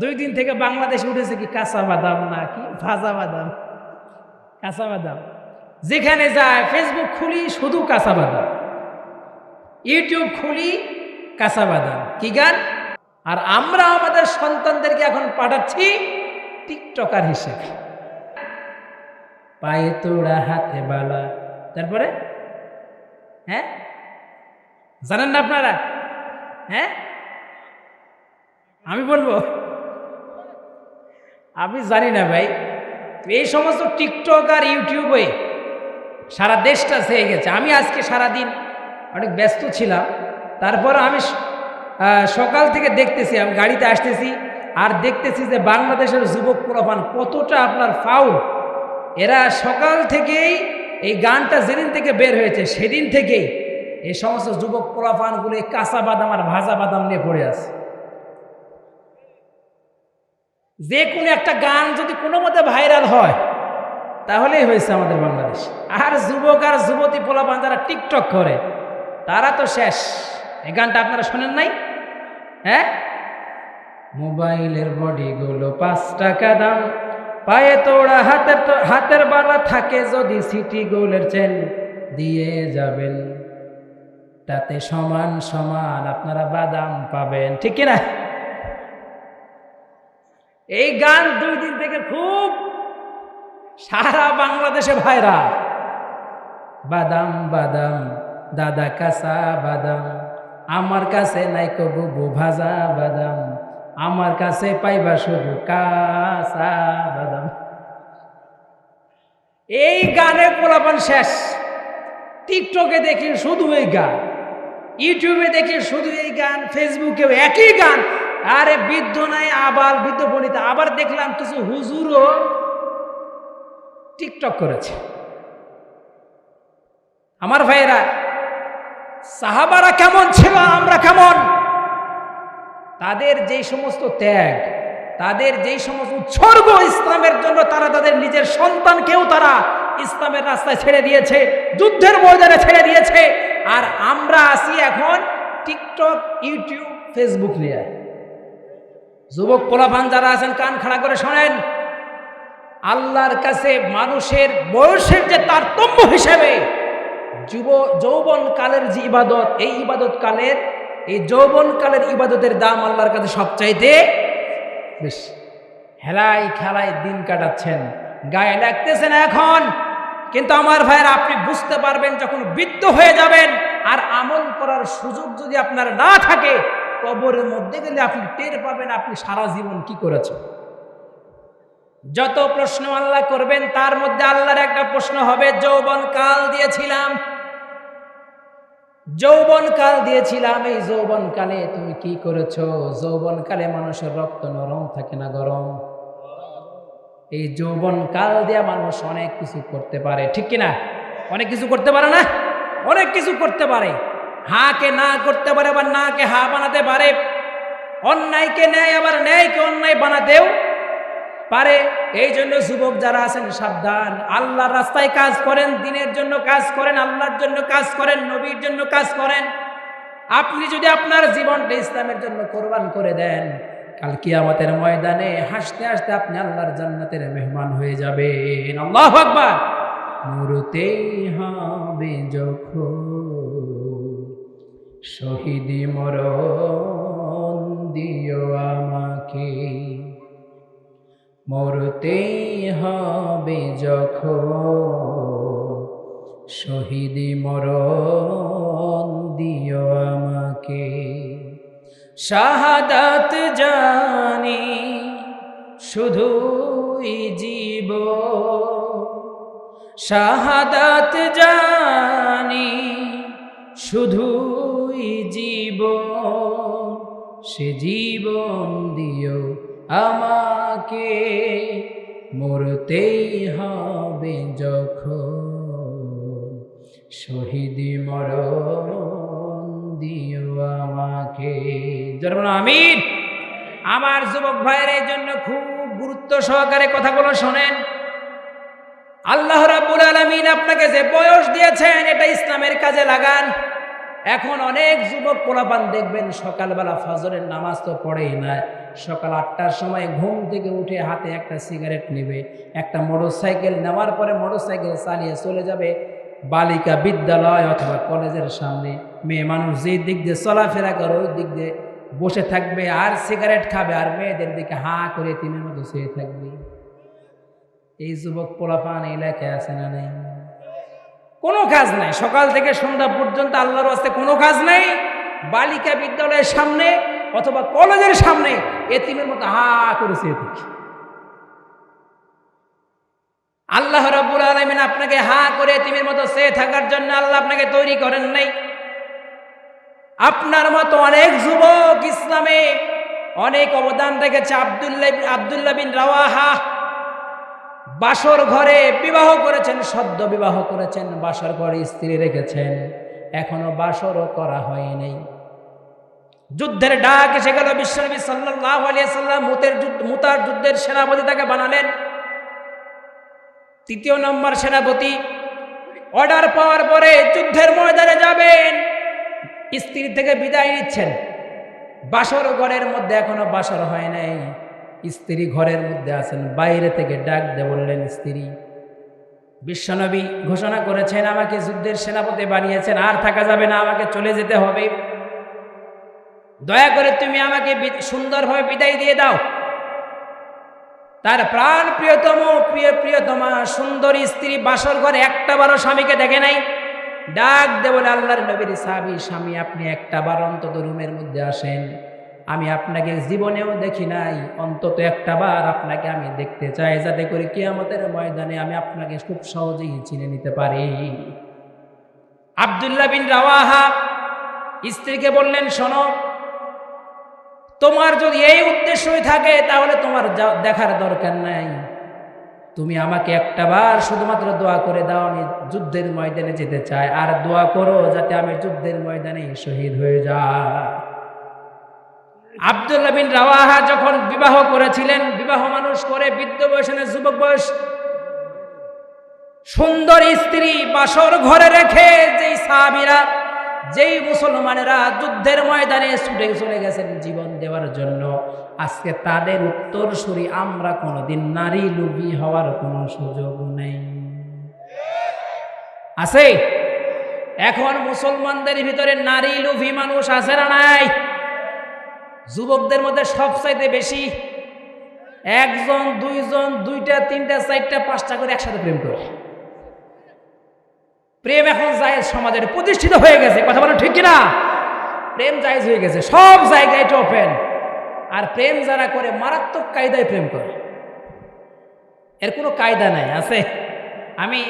দুই দিন থেকে বাংলাদেশে উঠেছে কি কাঁচা বাদাম না কি ভাজা বাদাম? কাঁচা বাদাম। যেখানে যায় ফেসবুক খুলি শুধু কাঁচা বাদাম। ইউটিউব খুলি কাঁচা বাদাম। কি গান? আর আমরা আমাদের সন্তানদেরকে এখন পাঠাচ্ছি টিকটকার হিসেবে। পায়ে তোড়া হাতে বালা। তারপরে? হ্যাঁ? জানেন না আপনারা? হ্যাঁ? আমি বলব। আমি জানি না ভাই। এই সমস্ত টিকটক আর ইউটিউবে সারা দেশটা চেয়ে গেছে। আমি আজকে সারা দিন অনেক ব্যস্ত ছিলাম। তারপর আমি সকাল থেকে দেখতেছি, আমি গাড়িতে আসতেছি আর দেখতেছি যে বাংলাদেশের যুবক প্রফান কতটা আপনার ফাউল এরা সকাল থেকেই এই গানটা যেদিন থেকে বের হয়েছে, সেদিন থেকেই এই সমস্ত যুবক প্রফানগুলো এই কাঁচা বাদাম আর ভাজা বাদাম নিয়ে পড়ে আছে। যে কোনো একটা গান যদি কোনো মতে ভাইরাল হয়, তাহলেই হয়েছে আমাদের বাংলাদেশ। আর যুবক আর যুবতী পোলাপান যারা টিকটক করে, তারা তো শেষ। এই গানটা আপনারা শোনেন নাই? হ্যাঁ? মোবাইলের বডিগুলো পাঁচ টাকা দাম। পায়ে তোড়া হাতের হাতের বালা থাকে যদি সিটি গোলের চেন দিয়ে যাবেন। তাতে সমান সমান আপনারা বাদাম পাবেন। ঠিক কিনা? এই গান দুই দিন থেকে খুব সারা বাংলাদেশে ভাইরা বাদাম বাদাম, দাদা কাঁচা বাদাম, আমার কাছে নাই বুবু ভাজা বাদাম, আমার কাছে পাইবা শুধু কাঁচা বাদাম। এই গানে পোলাপান শেষ। টিকটকে দেখি শুধু এই গান, ইউটিউবে দেখি শুধু এই গান, ফেসবুকেও একই গান আরে বৃদ্ধ নাই আবার বৃদ্ধ বনিতা। আবার দেখলাম কিছু হুজুরও টিকটক করেছে। আমার ভাইয়েরা, সাহাবারা কেমন ছিল, আমরা কেমন? তাদের যেই সমস্ত ত্যাগ, তাদের যেই সমস্ত উৎসর্গ ইসলামের জন্য তারা তাদের নিজের সন্তানকেও তারা ইসলামের রাস্তায় ছেড়ে দিয়েছে, যুদ্ধের ময়দানে ছেড়ে দিয়েছে। আর আমরা আসি এখন টিকটক, ইউটিউব, ফেসবুক নিয়ে। যুবক পোলাপান যারা আছেন, কান খাড়া করে শোনেন। আল্লাহর কাছে মানুষের বয়সের যে তারতম্য হিসেবে যুব যৌবন কালের যে ইবাদত, এই ইবাদত কালের এই যৌবন কালের ইবাদতের দাম আল্লাহর কাছে সবচাইতে বেশি। হেলাই খেলায় দিন কাটাচ্ছেন, গায়ে লাগতেছেন এখন। কিন্তু আমার ভাইয়ের, আপনি বুঝতে পারবেন, যখন বৃদ্ধ হয়ে যাবেন আর আমল করার সুযোগ যদি আপনার না থাকে কবরের মধ্যে গেলে আপনি টের পাবেন আপনি সারা জীবন কি করেছেন। যত প্রশ্ন আল্লাহ করবেন, তার মধ্যে আল্লাহর একটা প্রশ্ন হবে, যৌবন কাল দিয়েছিলাম। যৌবন কাল দিয়েছিলাম, এই যৌবন কালে তুমি কি করেছ? যৌবন কালে মানুষের রক্ত নরম থাকে না গরম? এই যৌবন কাল দিয়া মানুষ অনেক কিছু করতে পারে, ঠিক কিনা? অনেক কিছু করতে পারে না? অনেক কিছু করতে পারে। হাকে না করতে পারে আবার নাকে হা বানাতে পারে, অন্যায়কে ন্যায় আবার ন্যায়কে অন্যায় বানাতেও পারে। এই জন্য যুবক যারা আছেন, সাবধান। আল্লাহর রাস্তায় কাজ করেন, দিনের জন্য কাজ করেন, আল্লাহর জন্য কাজ করেন, নবীর জন্য কাজ করেন। আপনি যদি আপনার জীবনটা ইসলামের জন্য কোরবান করে দেন, কাল কিয়ামতের ময়দানে হাসতে হাসতে আপনি আল্লাহর জান্নাতের মেহমান হয়ে যাবেন। আল্লাহ আকবার। মরতেই হবে যখন। শহীদি মরণ দিও আমাকে। মরতেই হবে যখন শহীদি মরণ দিও আমাকে। শাহাদাত জানি শুধুই জীব। শাহাদাত জানি শুধুই জীবন, সে জীবন দিও আমাকে মরতেই হবে যখন। শহীদি মরণ দিও আমাকে যেমন আমিন। আমার যুবক ভাইয়ের এই জন্য খুব গুরুত্ব সহকারে কথাগুলো শোনেন। আল্লাহ রাব্বুল আলামিন আপনাকে যে বয়স দিয়েছেন, এটা ইসলামের কাজে লাগান। এখন অনেক যুবক পোলাপান দেখবেন সকালবেলা ফজরের নামাজ তো পড়েই না। সকাল আটটার সময় ঘুম থেকে উঠে হাতে একটা সিগারেট নেবে, একটা মোটর সাইকেল নেওয়ার পরে মোটর সাইকেল চালিয়ে চলে যাবে বালিকা বিদ্যালয় অথবা কলেজের সামনে। মেয়ে মানুষ যেই দিক দিয়ে চলাফেরা করে, ওই দিক দিয়ে বসে থাকবে, আর সিগারেট খাবে, আর মেয়েদের দিকে হাঁ করে তিনের মতো শুয়ে থাকবে। এই যুবক পোলাপান এলাকায় আছে না নেই? কোনো কাজ নাই। সকাল থেকে সন্ধ্যা পর্যন্ত আল্লাহর রাস্তায় কোনো কাজ নাই। বালিকা বিদ্যালয়ের সামনে অথবা কলেজের সামনে এতিমের মতো হা করেছে আল্লাহ রাব্বুল আলামিন আপনাকে হা করে এতিমের মতো সে থাকার জন্য আল্লাহ আপনাকে তৈরি করেন নাই। আপনার মতো অনেক যুবক ইসলামে অনেক অবদান রেখেছে আব্দুল্লাহ আবদুল্লাহ বিন রাওয়াহা। বাসর ঘরে বিবাহ করেছেন, সদ্য বিবাহ করেছেন, বাসর ঘরে স্ত্রী রেখেছেন। এখনও বাসরও করা হয়নি যুদ্ধের ডাক এসে গেল, বিশ্বনবী সাল্লাহ আলিয়াল্লাম মুতের যুদ্ধ মুতার যুদ্ধের সেনাপতি তাকে বানালেন। তৃতীয় নম্বর সেনাপতি, অর্ডার পাওয়ার পরে যুদ্ধের ময়দানে যাবেন। স্ত্রী থেকে বিদায় নিচ্ছেন। বাসর ঘরের মধ্যে এখনও বাসর হয় নাই। স্ত্রী ঘরের মধ্যে আছেন, বাইরে থেকে ডাক দে বললেন, স্ত্রী, বিশ্বনবী ঘোষণা করেছেন আমাকে যুদ্ধের সেনাপতি বানিয়েছেন, আর থাকা যাবে না, আমাকে চলে যেতে হবে। দয়া করে তুমি আমাকে সুন্দরভাবে বিদায় দিয়ে দাও। তার প্রাণ প্রিয়তম, প্রিয় প্রিয়তমা, সুন্দরী স্ত্রী বাসর ঘরে একটা বারো স্বামীকে দেখে নাই। ডাক দে বলে, আল্লাহর নবীর সাহাবি স্বামী, আপনি একটা বার অন্তত রুমের মধ্যে আসেন। আমি আপনাকে জীবনেও দেখি নাই, অন্তত একটা বার আপনাকে আমি দেখতে চাই, যাতে করে কিয়ামতের ময়দানে আমি আপনাকে খুব সহজেই চিনে নিতে পারি। আব্দুল্লাহ বিন রাওয়াহা স্ত্রীকে বললেন, শোনো, তোমার যদি এই উদ্দেশ্যই থাকে, তাহলে তোমার দেখার দরকার নাই। তুমি আমাকে একটা বার শুধুমাত্র দোয়া করে দাও, আমি যুদ্ধের ময়দানে যেতে চাই, আর দোয়া করো যাতে আমি যুদ্ধের ময়দানে শহীদ হয়ে যাই। আব্দুল্লাহ বিন রাওয়াহা যখন বিবাহ করেছিলেন, বিবাহ মানুষ করে বৃদ্ধ বয়সে যুবক বয়স, সুন্দর স্ত্রী বাসর ঘরে রেখে যেই সাহাবিরা, যেই মুসলমানেরা যুদ্ধের ময়দানে ছুটে চলে গেছেন জীবন দেওয়ার জন্য, আজকে তাদের উত্তরসূরি আমরা কোনোদিন নারী লুবি হওয়ার কোনো সুযোগ নেই। আছে? এখন মুসলমানদের ভিতরে নারী লুভি মানুষ আছে না নাই? যুবকদের মধ্যে সবচাইতে বেশি একজন, দুইজন, দুইটা, তিনটা, চারটা, পাঁচটা করে একসাথে প্রেম করে। প্রেম এখন জায়েজ সমাজের প্রতিষ্ঠিত হয়ে গেছে, কথা বলো ঠিক কিনা? প্রেম জায়েজ হয়ে গেছে, সব জায়গায় এটা ওপেন আর প্রেম যারা করে, মারাত্মক কায়দায় প্রেম করে। এর কোনো কায়দা নাই, আছে? আমি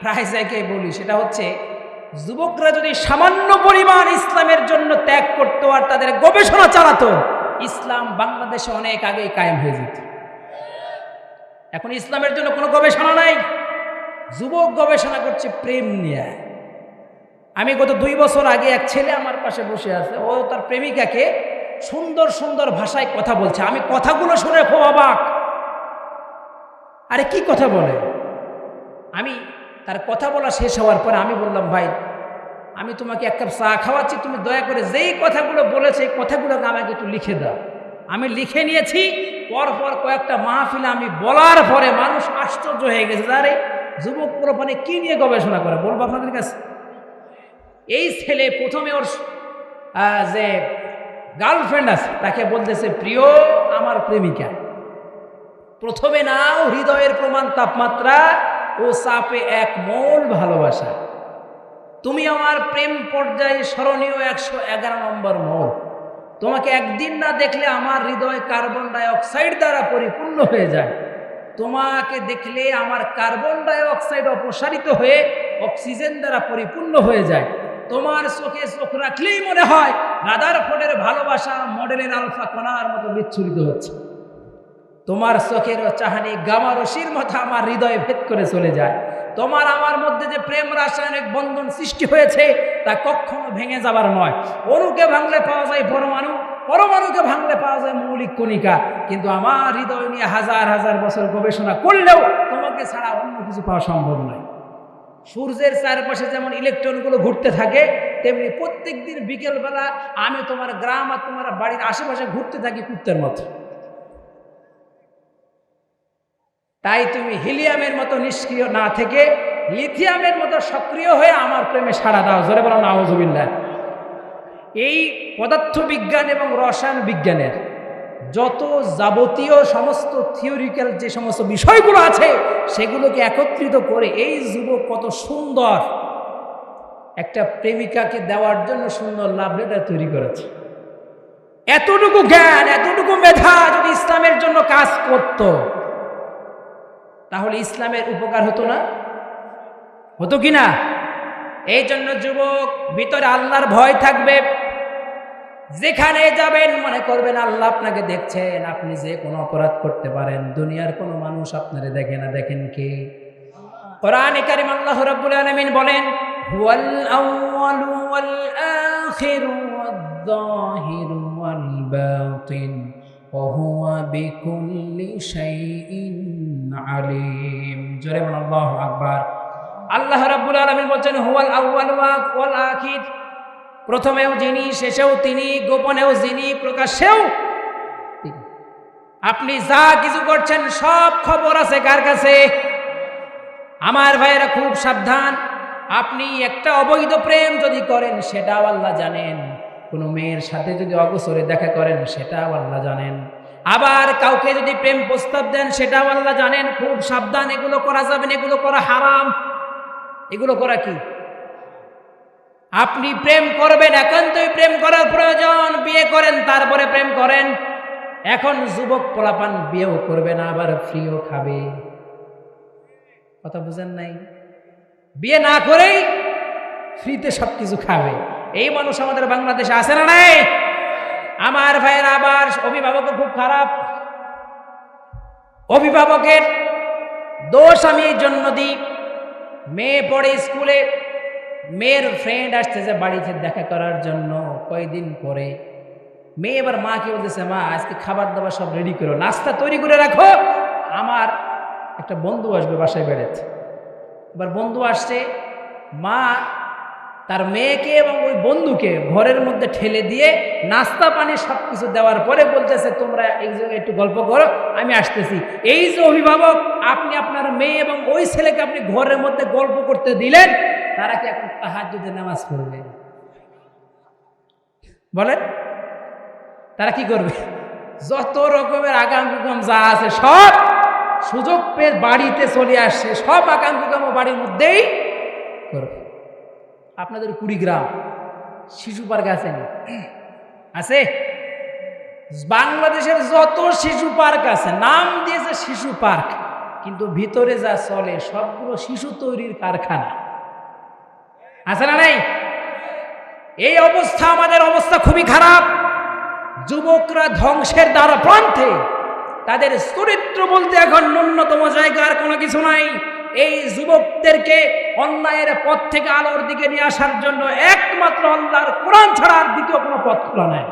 প্রায় জায়গায় বলি, সেটা হচ্ছে যুবকরা যদি সামান্য পরিমাণ ইসলামের জন্য ত্যাগ করতো আর তাদের গবেষণা চালাতো, ইসলাম বাংলাদেশে অনেক আগেই কায়েম হয়ে যেত। এখন ইসলামের জন্য কোনো গবেষণা নাই। যুবক গবেষণা করছে প্রেম নিয়ে। আমি গত দুই বছর আগে এক ছেলে আমার পাশে বসে আছে, ও তার প্রেমিকাকে সুন্দর সুন্দর ভাষায় কথা বলছে। আমি কথাগুলো শুনে খুব অবাক। আরে কি কথা বলে? আমি তার কথা বলা শেষ হওয়ার পরে আমি বললাম, ভাই আমি তোমাকে এক কাপ চা খাওয়াচ্ছি, তুমি দয়া করে যেই কথাগুলো বলেছে, এই কথাগুলোকে আমাকে একটু লিখে দাও। আমি লিখে নিয়েছি, পরপর কয়েকটা মাহফিলে আমি বলার পরে মানুষ আশ্চর্য হয়ে গেছে আরে, যুবক প্রপানে কি নিয়ে গবেষণা করে? বলব আপনাদের কাছে। এই ছেলে প্রথমে ওর যে গার্লফ্রেন্ড আছে, তাকে বলতেছে, প্রিয়, আমার প্রেমিকা, প্রথমে নাও হৃদয়ের প্রমাণ, তাপমাত্রা ও চাপে এক মূল ভালোবাসা। তুমি আমার প্রেম পর্যায়ে স্মরণীয় একশো এগারো নম্বর মোল তোমাকে একদিন না দেখলে আমার হৃদয় কার্বন ডাই অক্সাইড দ্বারা পরিপূর্ণ হয়ে যায়। তোমাকে দেখলে আমার কার্বন ডাই অক্সাইড অপসারিত হয়ে অক্সিজেন দ্বারা পরিপূর্ণ হয়ে যায়। তোমার চোখে চোখ রাখলেই মনে হয় রাদার ফোর্ডের ভালোবাসা মডেলের আলফা কণার মতো বিচ্ছুরিত হচ্ছে। তোমার চোখের চাহানি গামারসির মতো আমার হৃদয়ে ভেদ করে চলে যায়। তোমার আমার মধ্যে যে প্রেম রাসায়নিক বন্ধন সৃষ্টি হয়েছে, তা কখনো ভেঙে যাবার নয়। অণুকে ভাঙলে পাওয়া যায় পরমাণু, পরমাণুকে ভাঙলে পাওয়া যায় মৌলিক কণিকা। কিন্তু আমার হৃদয় নিয়ে হাজার হাজার বছর গবেষণা করলেও তোমাকে ছাড়া অন্য কিছু পাওয়া সম্ভব নয়। সূর্যের চারপাশে যেমন ইলেকট্রনগুলো ঘুরতে থাকে, তেমনি প্রত্যেক দিন বিকেলবেলা আমি তোমার গ্রাম আর তোমার বাড়ির আশেপাশে ঘুরতে থাকি কুত্তের মতো। তাই তুমি হিলিয়ামের মতো নিষ্ক্রিয় না থেকে লিথিয়ামের মতো সক্রিয় হয়ে আমার প্রেমে সাড়া দাও। জোরে বলো নাওজুবিল্লাহ এই পদার্থবিজ্ঞান এবং রসায়ন বিজ্ঞানের যত যাবতীয় সমস্ত থিওরিক্যাল যে সমস্ত বিষয়গুলো আছে, সেগুলোকে একত্রিত করে এই যুবক কত সুন্দর একটা প্রেমিকাকে দেওয়ার জন্য সুন্দর লাভ লেটার তৈরি করেছে। এতটুকু জ্ঞান, এতটুকু মেধা যদি ইসলামের জন্য কাজ করত তাহলে ইসলামের উপকার হতো না? হতো কি না? এই জন্য যুবক, ভিতরে আল্লাহর ভয় থাকবে। যেখানে যাবেন মনে করবেন আল্লাহ আপনাকে দেখছেন, আপনি যে কোনো অপরাধ করতে পারেন। দুনিয়ার কোনো মানুষ আপনারে দেখে না, দেখেন কে? কোরআনে কারিম আল্লাহ রাব্বুল আলামিন বলেন, হুয়াল আউয়াল প্রথমেও যিনি, শেষেও তিনি, গোপনেও যিনি, প্রকাশ্যেও তিনি। আপনি যা কিছু করছেন, সব খবর আছে কার কাছে? আমার ভাইয়েরা খুব সাবধান। আপনি একটা অবৈধ প্রেম যদি করেন, সেটাও আল্লাহ জানেন। কোনো মেয়ের সাথে যদি অবসরে দেখা করেন সেটাও আল্লাহ জানেন। আবার কাউকে যদি প্রেম প্রস্তাব দেন সেটাও আল্লাহ জানেন। খুব সাবধান, এগুলো করা যাবে না, এগুলো করা হারাম। এগুলো করা কি? আপনি প্রেম করবেন, একান্তই প্রেম করার প্রয়োজন। বিয়ে করেন, তারপরে প্রেম করেন। এখন যুবক পোলাপান বিয়েও করবে না, আবার ফ্রিও খাবে। কথা বুঝেন নাই? বিয়ে না করেই ফ্রিতে সব কিছু খাবে। এই মানুষ আমাদের বাংলাদেশে আছে না নাই? আমার ভাইয়ের আবার অভিভাবক খুব খারাপ। অভিভাবকের দোষ আমি এই জন্য দিই। মেয়ে পড়ে স্কুলে, মেয়ের ফ্রেন্ড আসতেছে বাড়িতে দেখা করার জন্য কয়দিন পরে। মেয়ে এবার মাকে বলতেছে, মা, আজকে খাবার দাবার সব রেডি করো, নাস্তা তৈরি করে রাখো। আমার একটা বন্ধু আসবে বাসায় বেড়াতে। এবার বন্ধু আসছে, মা তার মেয়েকে এবং ওই বন্ধুকে ঘরের মধ্যে ঠেলে দিয়ে নাস্তা পানি সব কিছু দেওয়ার পরে বলতেছে, তোমরা এই জায়গায় একটু গল্প করো, আমি আসতেছি। এই যে অভিভাবক, আপনি আপনার মেয়ে এবং ওই ছেলেকে আপনি ঘরের মধ্যে গল্প করতে দিলেন, তারা কি এখন তাহার যদি নামাজ পড়বে? বলেন, তারা কি করবে? যত রকমের আগাম যা আছে সব সুযোগ পেয়ে বাড়িতে চলে আসছে, সব আগাম বাড়ির মধ্যেই আপনাদের কুড়িগ্রাম শিশু পার্ক আছে আছে? বাংলাদেশের যত শিশু পার্ক আছে, নাম দিয়েছে শিশু পার্ক, কিন্তু ভিতরে যা চলে সবগুলো শিশু তৈরির কারখানা। আছে না নাই? এই অবস্থা, আমাদের অবস্থা খুবই খারাপ। যুবকরা ধ্বংসের দ্বারা প্রান্তে, তাদের চরিত্র বলতে এখন ন্যূনতম জায়গার কোনো কিছু নাই। এই যুবকদেরকে অন্যায়ের পথ থেকে আলোর দিকে নিয়ে আসার জন্য একমাত্র আল্লাহর কোরআন ছাড়া আর দ্বিতীয় কোনো পথ খোলা নাই।